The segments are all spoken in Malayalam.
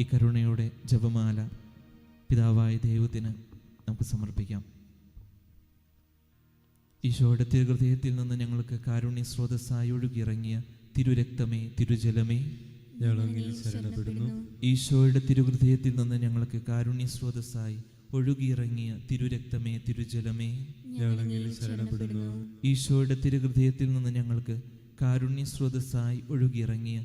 ഈ കരുണയുടെ ജപമാല പിതാവായ ദൈവത്തിന് നമുക്ക് സമർപ്പിക്കാം. ഈശോയുടെ തിരുഹൃദയത്തിൽ നിന്ന് ഞങ്ങൾക്ക് കാരുണ്യ സ്രോതസ്സായി ഒഴുകിയിറങ്ങിയ തിരുരക്തമേ തിരുജലമേ. ശരണപ്പെടുന്നു. ഈശോയുടെ തിരുഹൃദയത്തിൽ നിന്ന് ഞങ്ങൾക്ക് കാരുണ്യ സ്രോതസ്സായി ഒഴുകിയിറങ്ങിയ തിരുരക്തമേ തിരുജലമേ. ശരണപ്പെടുന്നു. ഈശോയുടെ തിരുഹൃദയത്തിൽ നിന്ന് ഞങ്ങൾക്ക് കാരുണ്യ സ്രോതസ്സായി ഒഴുകിയിറങ്ങിയ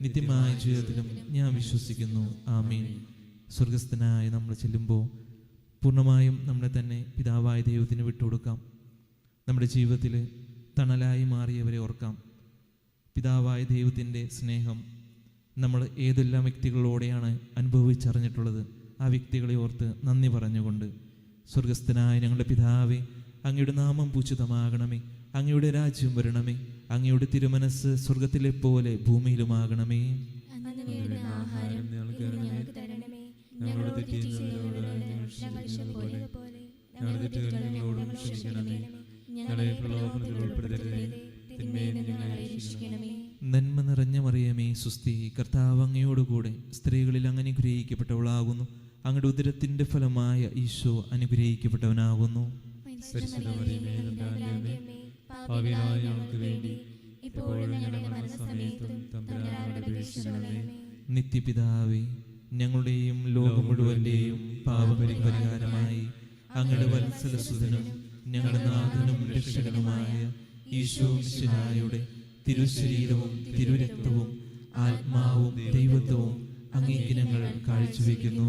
നിത്യമായ ജീവിതത്തിലും ഞാൻ വിശ്വസിക്കുന്നു. ആമീൻ. സ്വർഗസ്ഥനായ നമ്മൾ ചെല്ലുമ്പോൾ പൂർണമായും നമ്മളെ തന്നെ പിതാവായ ദൈവത്തിന് വിട്ടുകൊടുക്കാം. നമ്മുടെ ജീവിതത്തിൽ തണലായി മാറിയവരെ ഓർക്കാം. പിതാവായ ദൈവത്തിന്റെ സ്നേഹം നമ്മൾ ഏതെല്ലാം വ്യക്തികളിലൂടെയാണ് അനുഭവിച്ചറിഞ്ഞിട്ടുള്ളത്? ആ വ്യക്തികളെ ഓർത്ത് നന്ദി പറഞ്ഞുകൊണ്ട് സ്വർഗസ്ഥനായ ഞങ്ങളുടെ പിതാവേ അങ്ങയുടെ നാമം പൂച്ചിതമാകണമേ അങ്ങയുടെ രാജ്യം വരണമേ അങ്ങയുടെ തിരുമനസ് സ്വർഗത്തിലെ പോലെ ഭൂമിയിലുമാകണമേ. ഞങ്ങളുടെ പോലെ തെറ്റുകൾ ക്ഷമിക്കണമേ. ഞങ്ങളെ പ്രലോഭനത്തിൽ ഉൾപ്പെടുത്തരുതേ. നന്മ നിറഞ്ഞ മറിയമേ സുസ്തി കർത്താവ് അങ്ങയോടുകൂടെ സ്ത്രീകളിൽ അങ്ങ് അനുഗ്രഹിക്കപ്പെട്ടവളാകുന്നു അങ്ങയുടെ ഉദരത്തിന്റെ ഫലമായ ഈശോ അനുഗ്രഹിക്കപ്പെട്ടവനാകുന്നു. പരിശുദ്ധ മറിയമേ തമ്പുരാന്റെ പാപികളായ ഞങ്ങൾക്ക് വേണ്ടി ഇപ്പോഴും ഞങ്ങളുടെ മരണസമയത്തും തമ്പുരാനോട് അപേക്ഷിക്കണമേ നിത്യപിതാവേ ഞങ്ങളുടെയും ലോകം മുഴുവന്റെയും പാപപരിഹാരമായി അങ്ങയുടെ വത്സലസുതനും ഞങ്ങളുടെ നാഥനും രക്ഷകനുമായ ഈശോ മിശിഹായുടെ തിരുശരീരവും തിരുരക്തവും ആത്മാവും ദൈവത്വവും അങ്ങേക്ക് ഞങ്ങൾ കാഴ്ചവെക്കുന്നു.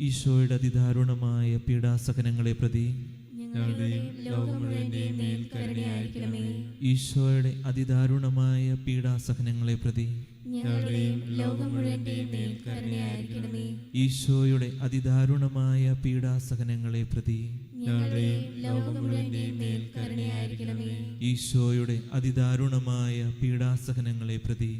ഈശോയുടെ അതിദാരുണമായ പീഡാസഹനങ്ങളെ പ്രതി ഞങ്ങളുടെയും ലോകം മുഴുവന്റെയും ഈശോയുടെ അതിദാരുണമായ പീഡാസഹനങ്ങളെ പ്രതി ഈശോയുടെ അതിദാരുണമായ പീഡാസഹനങ്ങളെ പ്രതി ഈശോയുടെ അതിദാരുണമായ പീഡാസഹനങ്ങളെ പ്രതി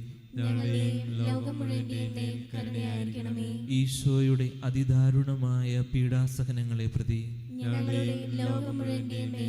ഈശോയുടെ അതിദാരുണമായ പീഡാസഹനങ്ങളെ പ്രതി ഞങ്ങളെ ലോകം മേൽ കരുണയായിരിക്കണമേ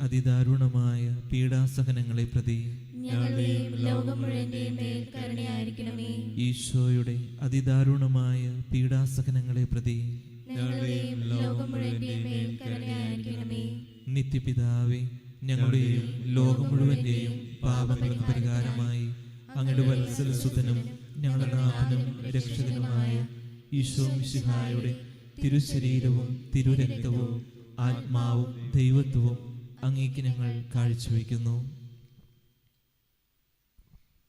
അതിദാരുണമായ പീഡാസഹനങ്ങളെ പ്രതി ഞങ്ങളുടെയും ലോകം മുഴുവന്റെയും മേൽ കരുണയായിരിക്കണമേ. ഈശോയുടെ അതിദാരുണമായ പീഡാസഹനങ്ങളെ പ്രതി ഞങ്ങളുടെയും ലോകം മുഴുവന്റെയും മേൽ കരുണയായിരിക്കണമേ. നിത്യപിതാവേ ഞങ്ങളുടെയും ലോകം മുഴുവന്റെയും പാപങ്ങൾക്ക് പരിഹാരമായി അങ്ങയുടെ വത്സലസുതനും ഞങ്ങളുടെ നാഥനും രക്ഷകനുമായ ഈശോ മിശിഹായുടെ തിരുശരീരവും തിരുരക്തവും ആത്മാവും ദൈവത്വവും അങ്ങേക്ക് ഞങ്ങൾ കാഴ്ചവെക്കുന്നു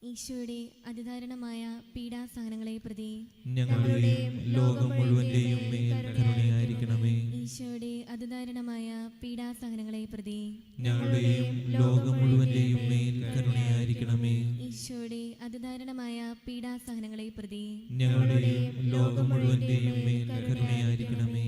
ഈശോയുടെ അതിദാരുണമായ പീഡാസഹനങ്ങളെ പ്രതി ഞങ്ങളുടെയും ലോകം മുഴുവന്റെയും മേൽ കരുണയായിരിക്കണമേ. ഈശോയുടെ അതിദാരുണമായ പീഡാസഹനങ്ങളെ പ്രതി ഞങ്ങളുടെയും ലോകം മുഴുവന്റെയും മേൽ കരുണയായിരിക്കണമേ. ഈശോയുടെ അതിദാരുണമായ പീഡാസഹനങ്ങളെ പ്രതി ഞങ്ങളുടെയും ലോകം മുഴുവന്റെയും മേൽ കരുണയായിരിക്കണമേ.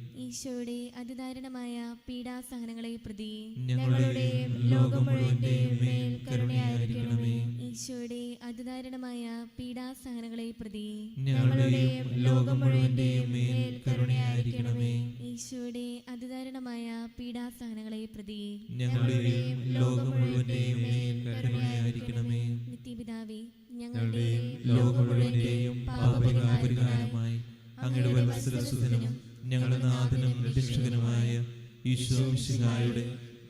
ഈശോയുടെ അതിദാരുണമായ പീഡാസഹനങ്ങളെ പ്രതി ഞങ്ങളുടെ ലോകം മുഴുവന്റെയും മേൽ കരുണയായിരിക്കണമേ. ഈശോയുടെ അതിദാരുണമായ പീഡാസഹനങ്ങളെ പ്രതി ഞങ്ങളുടെ ലോകം മുഴുവന്റെയും മേൽ കരുണയായിരിക്കണമേ. ഈശോയുടെ അതിദാരുണമായ പീഡാസഹനങ്ങളെ പ്രതി ഞങ്ങളുടെ ലോകം മുഴുവന്റെയും മേൽ കരുണയായിരിക്കണമേ. നിത്യപിതാവേ ഞങ്ങളുടെ ഞങ്ങളുടെയും ലോകം മുഴുവന്റെയും പാപപരിഹാരമായി അങ്ങയുടെ ഞങ്ങളുടെ നാഥനും രക്ഷകനുമായ ഈശോ മിശിഹായുടെ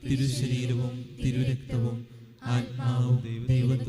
തിരുശരീരവും തിരുരക്തവും ആത്മാവും ദൈവത്വവും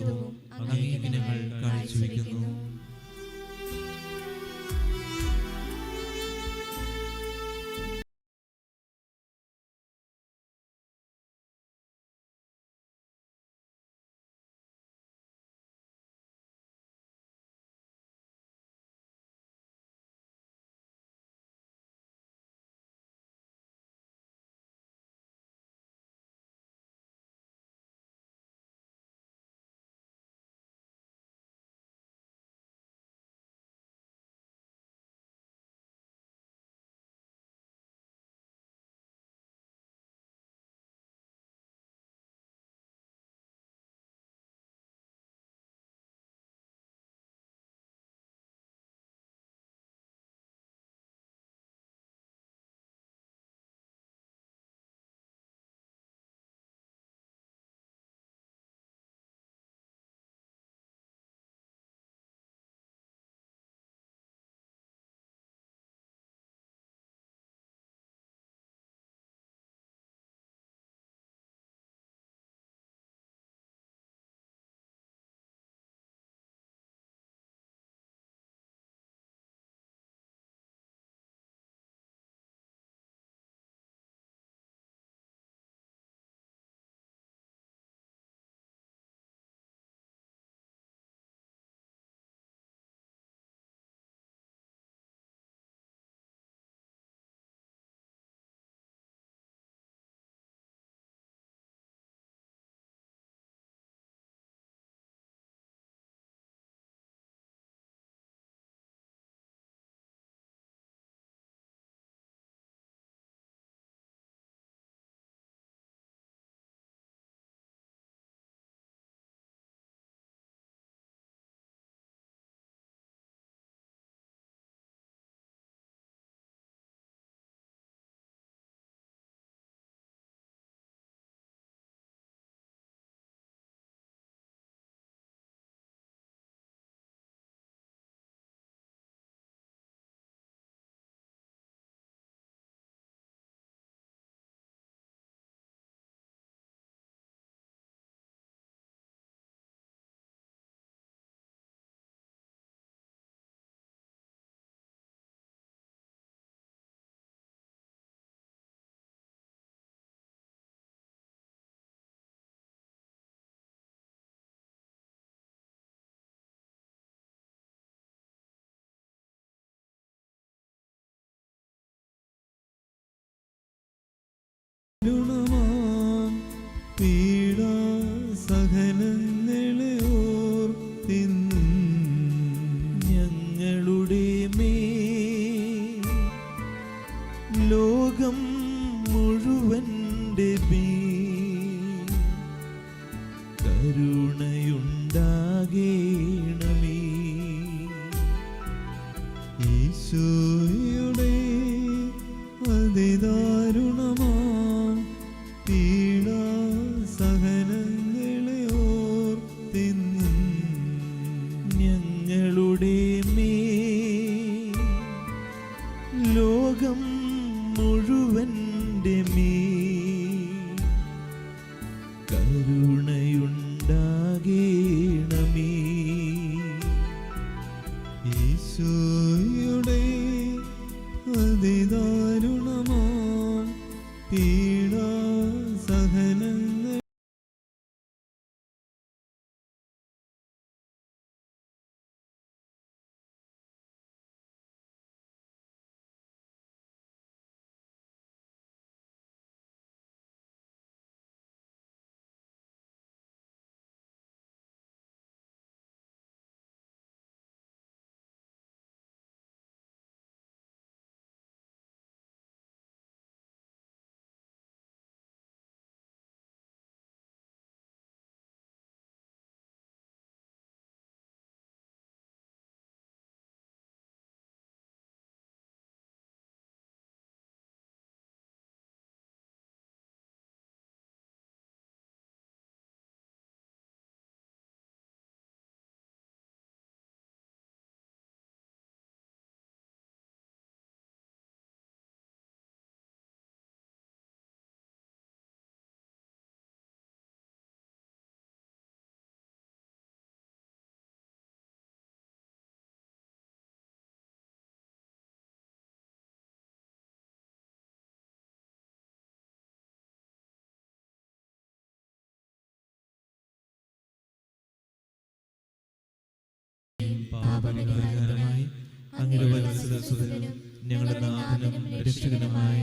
വത്സലസുതനും ഞങ്ങളുടെ നാഥനും രക്ഷകനുമായ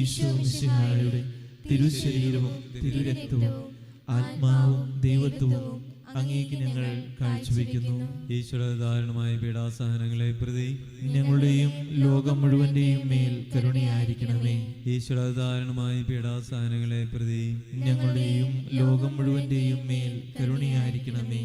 ഈശോ മിശിഹായുടെ തിരുശരീരവും തിരുരക്തവും ആത്മാവും ദൈവത്വവും അങ്ങേക്ക് ഞങ്ങൾ കാഴ്ചവെക്കുന്നു. ഈശ്വര ദാരുണമായ പീഡാസഹനങ്ങളെ പ്രതി ഞങ്ങളുടെയും ലോകം മുഴുവന്റെയും മേൽ കരുണയായിരിക്കണമേ. ഈശ്വര ദാരുണമായ പീഡാസഹനങ്ങളെ പ്രതി ഞങ്ങളുടെയും ലോകം മുഴുവന്റെയും മേൽ കരുണയായിരിക്കണമേ.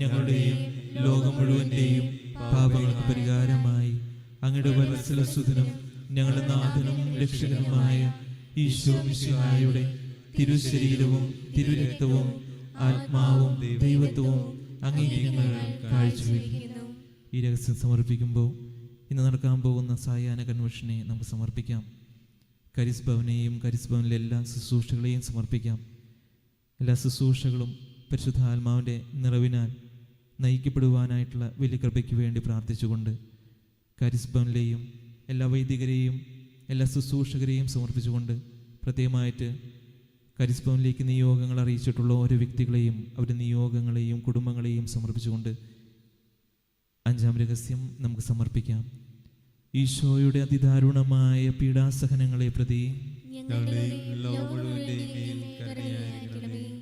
ഞങ്ങളുടെയും ലോകം മുഴുവന്റെയും പാപങ്ങൾക്ക് പരിഹാരമായി. അങ്ങയുടെ വത്സലസുതനും ഞങ്ങളുടെ നാഥനും രക്ഷകനുമായ ഈശോ മിശിഹായുടെ തിരുശരീരവും തിരുരക്തവും ആത്മാവും ദൈവത്വവും അങ്ങേക്ക് ഞങ്ങൾ കാഴ്ചവെക്കുന്നു. ഈ രഹസ്യം സമർപ്പിക്കുമ്പോൾ ഇന്ന് നടക്കാൻ പോകുന്ന സായാഹ്ന കൺവെൻഷനെ നമുക്ക് സമർപ്പിക്കാം. കരിസ് ഭവനെയും കരിസ് ഭവനിലെ എല്ലാ ശുശ്രൂഷകളെയും സമർപ്പിക്കാം. എല്ലാ ശുശ്രൂഷകളും പരിശുദ്ധാത്മാവിന്റെ നിറവിനാൽ നയിക്കപ്പെടുവാനായിട്ടുള്ള വലിയ കൃപയ്ക്ക് വേണ്ടി പ്രാർത്ഥിച്ചുകൊണ്ട് കരിസ്ബനിലെയും എല്ലാ വൈദികരെയും എല്ലാ ശുശ്രൂഷകരെയും സമർപ്പിച്ചുകൊണ്ട് പ്രത്യേകമായിട്ട് കരിസ്ബനിലേക്ക് നിയോഗങ്ങൾ അറിയിച്ചിട്ടുള്ള ഓരോ വ്യക്തികളെയും അവരുടെ നിയോഗങ്ങളെയും കുടുംബങ്ങളെയും സമർപ്പിച്ചുകൊണ്ട് അഞ്ചാം രഹസ്യം നമുക്ക് സമർപ്പിക്കാം. ഈശോയുടെ അതിദാരുണമായ പീഡാസഹനങ്ങളെ പ്രതി ഞങ്ങളുടെയും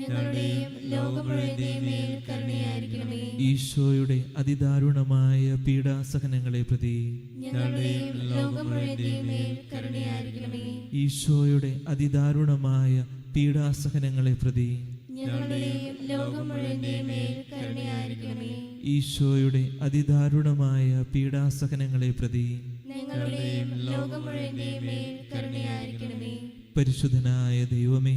ഞങ്ങളുടെയും ലോകം മേൽ കരുണയായിരിക്കണമേ. ഈശോയുടെ അതിദാരുണമായ പീഡാസഹനങ്ങളെ പ്രതി ഞങ്ങളുടെയും ലോകം മേൽ കരുണയായിരിക്കണമേ. ഈശോയുടെ അതിദാരുണമായ പീഡാസഹനങ്ങളെ പ്രതി ഞങ്ങളുടെയും ലോകം മേൽ കരുണയായിരിക്കണമേ. ഈശോയുടെ അതിദാരുണമായ പീഡാസഹനങ്ങളെ പ്രതി ഞങ്ങളുടെയും ലോകം മേൽ കരുണയായിരിക്കണമേ. പരിശുദ്ധനായ ദൈവമേ